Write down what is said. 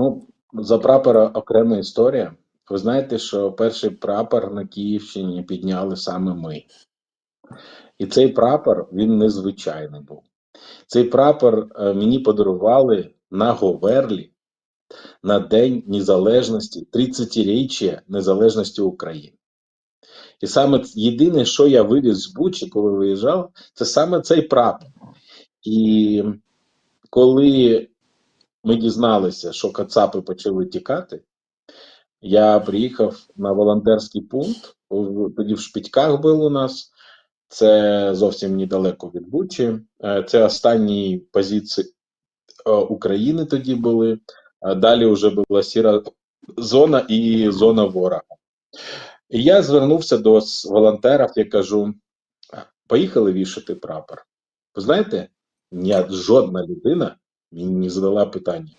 Ну, за прапора окрема історія. Ви знаєте, що перший прапор на Київщині підняли саме ми. І цей прапор він незвичайний був. Цей прапор е, мені подарували на Говерлі на День Незалежності, 30-річчя Незалежності України. І саме єдине, що я вивіз з Бучі, коли виїжджав, це саме цей прапор. І коли ми дізналися, що Кацапи почали тікати, я приїхав на волонтерський пункт. Тоді в Шпітьках був у нас. Це зовсім недалеко від Бучі. Е, Це останні позиції е, України тоді були. А Далі вже була сіра зона і зона ворога. І я звернувся до волонтерів, я кажу: поїхали вішати прапор. Ви знаєте, ні жодна людина мені не задала питання.